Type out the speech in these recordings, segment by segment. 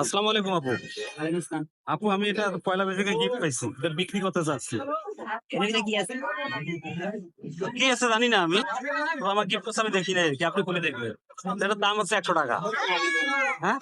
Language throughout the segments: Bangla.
আসসালামু আলাইকুম আপু। আপু আমি এটা পয়লা বৈশাখে গিফট পাইছি। এটা বিক্রি করতে চাচ্ছি। কি আছে? জানি না আমি। তো আমার গিফট আমি দেখি নাই কি আপনি খুলে দেখবেন। এটার দাম হচ্ছে একশো টাকা। হ্যাঁ?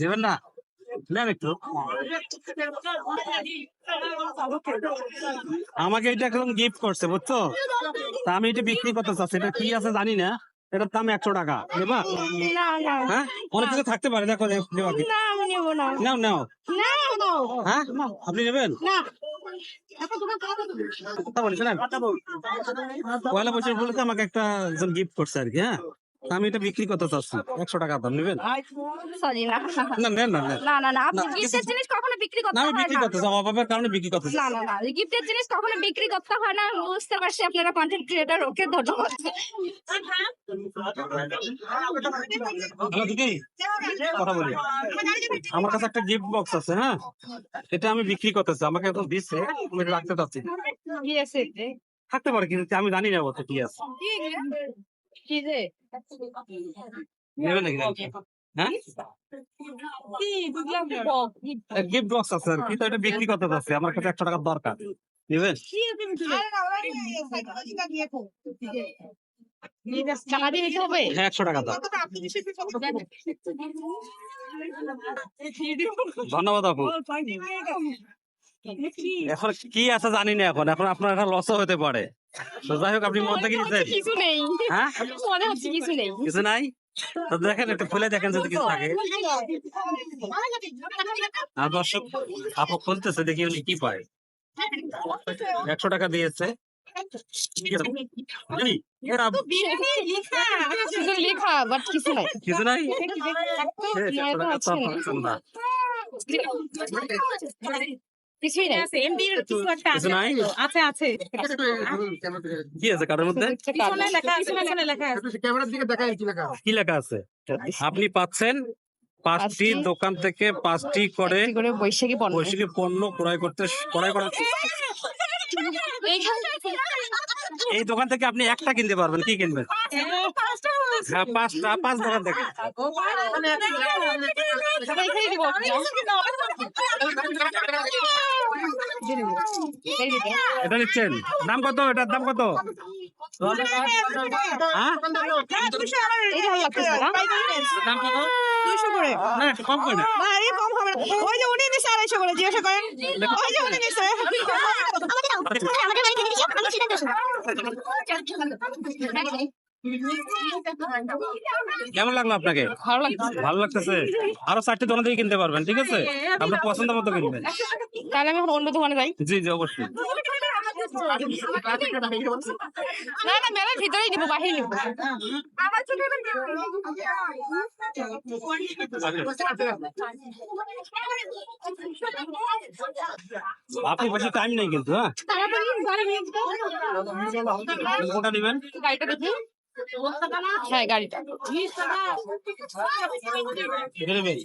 দেবেন না? নেন একটু। আমাকে এটা এখন গিফট করছে বুঝছ? তা আমি এটা বিক্রি করতে চাচ্ছি। এটা কি আছে জানি না। এটার দাম একশো টাকা। নেবা? হ্যাঁ? অনেক কিছু থাকতে পারে, দেখো, নাও নাও হ্যাঁ? আপনি নেবেন? পয়লা বছর বলে আমাকে একটা গিফট করছে আর কি হ্যাঁ? আমি এটা বিক্রি করতে চাচ্ছি। একশো টাকা দাম নেবেন? সরি না। না নেন না না না না আপনি গিফটের জিনিস কখনো বিক্রি করতে না বিক্রি করতে চাই অভাবের কারণে বিক্রি করতে না না না গিফটের জিনিস কখনো বিক্রি করতে হয় না বুঝতে পারছি আপনারা কন্টেন্ট ক্রিয়েটর ওকে ধন্যবাদ। হ্যালো দিদি। কথা বলি। আমার কাছে একটা গিফট বক্স আছে হ্যাঁ? এটা আমি বিক্রি করতে চাই আমাকে এখন দিচ্ছে আমি রাখতে চাচ্ছি। থাকতে পারে কিন্তু আমি জানি না বলতে কি আছে। কি যে নেবেন নাকি হ্যাঁ গিফট বক্স আছে আর কি তো এটা বিক্রি করতে চাচ্ছি আমার কাছে একশো টাকার দরকার নেবেন টাকা দিয়ে দিতে হবে একশো টাকা দাম ধন্যবাদ আপু এখন কি আছে জানি না এখন এখন আপনার একটা লসও হতে পারে যাই হোক আপনি মন থেকে নিচ্ছেন কিছু নেই। হ্যাঁ? মনে হচ্ছে কিছু নেই। কিছু নাই? তো দেখেন একটু খুলে দেখেন যদি কিছু থাকে। আর দর্শক আপু খুলতেছে দেখি উনি কি পায়। একশো টাকা দিয়েছে। লেখা বাট কিছু নাই। কিছু নাই? আছে কিছু আছে আছে। কি আছে কার্ডের মধ্যে? পিছনে লেখা আছে পিছনে লেখা আছে। ক্যামেরার দিকে দেখাই কি লেখা? কি লেখা আছে? আপনি পাচ্ছেন পাঁচটি দোকান থেকে পাঁচটি করে করে বৈশাখী পণ্য। বৈশাখী পণ্য ক্রয় করতে ক্রয় করার এই দোকান থেকে আপনি একটা কিনতে পারবেন কি কিনবেন? হ্যাঁ পাঁচটা পাঁচ দোকান থেকে। এটা নিচ্ছেন। দাম কত? এটার দাম কত? হ্যাঁ? কম করে কম হবে ওই যে উনি দিছে আড়াইশো করে জিজ্ঞাসা করেন ওই যে উনি দিছে কেমন লাগল আপনাকে? ভালো লাগতেছে। আরও চারটে দোকান থেকে কিনতে পারবেন ঠিক আছে? আপনার পছন্দ মতো কিনবেন। তাহলে আমি এখন অন্য দোকানে যাই। জি জি অবশ্যই। না না মেলার ভিতরেই নিবো বাহিরে নিবো। আপনি বেশি টাইম নেই কিন্তু হ্যাঁ? কোনটা নেবেন? হ্যাঁ গাড়িটা। এটা নেবেন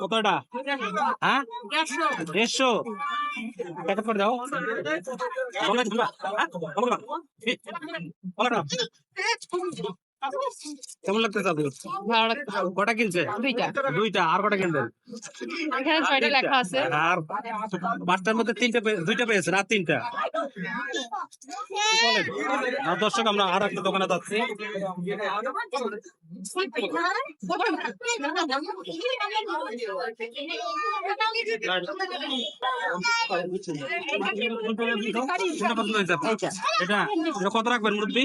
কত এটা হ্যাঁ? দেড়শো। কত করে দাও। কেমন লাগতেছে কটা কিনছে? দুইটা। দুইটা। আর কটা কিনবেন এখানে ছয়টা লেখা আছে। আর পাঁচটার মধ্যে তিনটা দুইটা পেয়েছেন আর তিনটা? আর দর্শক আমরা আর একটা দোকানে যাচ্ছি? এটা এটা কত রাখবেন মুরব্বী।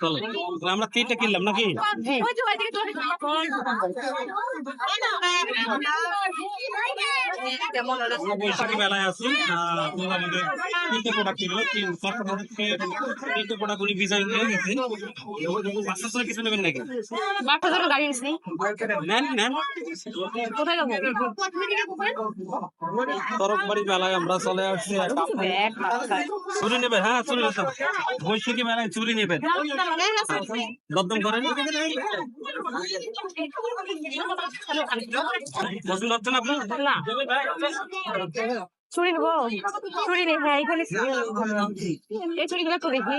চলো। আমরা তিনটা কিনলাম নাকি? আমরা বৈশাখী মেলায় আছি আমাদের তিনটে প্রোডাক্ট কিনলো তিনটে প্রোডাক্ট উনি বিজয় গেছে বাচ্চা ছেলে কিছু নেবেন নাকি? বাচ্চা ধরো গাড়ি নিস নেন নেন। কোথায় যাব তরফবাড়ি মেলায় আমরা চলে আসছি। চুরি নেবেন? হ্যাঁ চুরি নেবেন। বৈশাখী মেলায় চুরি নেবেন। দরদম করেন। পছন্দ হচ্ছে না আপনার। চুরি নেব চুরি নেই হ্যাঁ এখানে এই চুরিগুলো তো দেখি।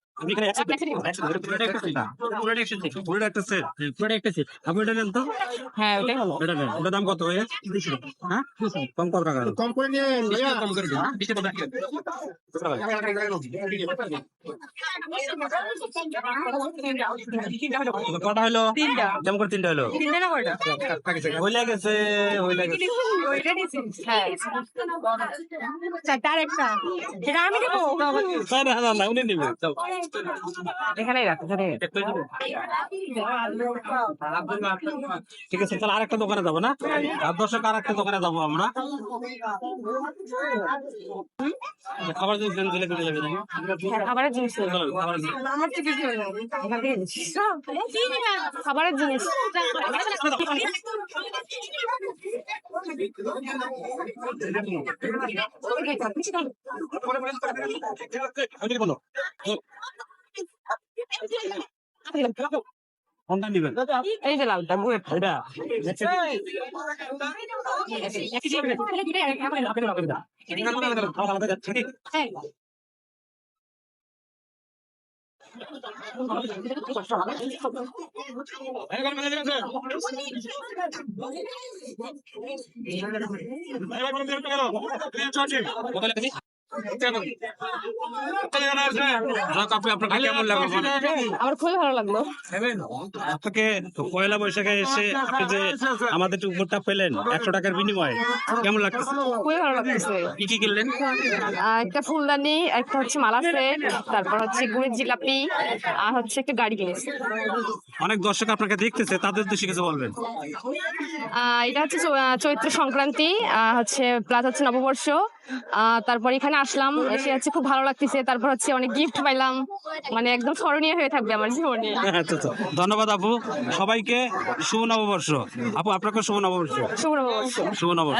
আপনি এখানে একসাথে একসাথে পুরোটা একটা সেট পুরোটা একটা সেট পুরোটা একটা সেট পুরোটা একটা সেট আপনি এটা নেন তো হ্যাঁ ওটাই হলো এটা নেন ওটার দাম কত হয়ে হ্যাঁ কম কত টাকা কম করে নিয়ে কম করে দিন বিশটা টাকা কটা হলো তিনটা করে তিনটা হলো তিনটা না কয়টা হইলে গেছে হইলে গেছে ওইটা নিয়েছি হ্যাঁ চারটা একটা সেটা আমি দেবো না না না না উনি নেবে চল এখানেই রাখ এখানে ঠিক আছে তাহলে আরেকটা দোকানে যাব না? আর দর্শক আর একটা দোকানে যাব আমরা। খাবার জিনিস দিলে দিলে যাবে হ্যাঁ, খাবারের জিনিস নিচ্ছি। খাবারের জিনিস। বলো কোনটা নিবেন এই যে লালটা বুয়েট এটা কেমন লাগল খুবই ভালো লাগল পয়লা বৈশাখে এসে যে আমাদের উপরটা পেলেন টাকার বিনিময়ে একটা ফুলদানি একটা হচ্ছে মালা তারপর হচ্ছে গুড়ের জিলাপি আর হচ্ছে একটা গাড়ি কিনেছি অনেক দর্শক আপনাকে দেখতেছে তাদের উদ্দেশ্যে কিছু বলবেন এটা হচ্ছে চৈত্র সংক্রান্তি হচ্ছে প্লাস হচ্ছে নববর্ষ। তারপর এখানে আসলাম এসে হচ্ছে খুব ভালো লাগতেছে। তারপর হচ্ছে অনেক গিফট পাইলাম। মানে একদম স্মরণীয় হয়ে থাকবে আমার জীবনে। আচ্ছা ধন্যবাদ আপু। সবাইকে শুভ নববর্ষ। আপু আপনাকে শুভ নববর্ষ। শুভ নববর্ষ। শুভ নববর্ষ।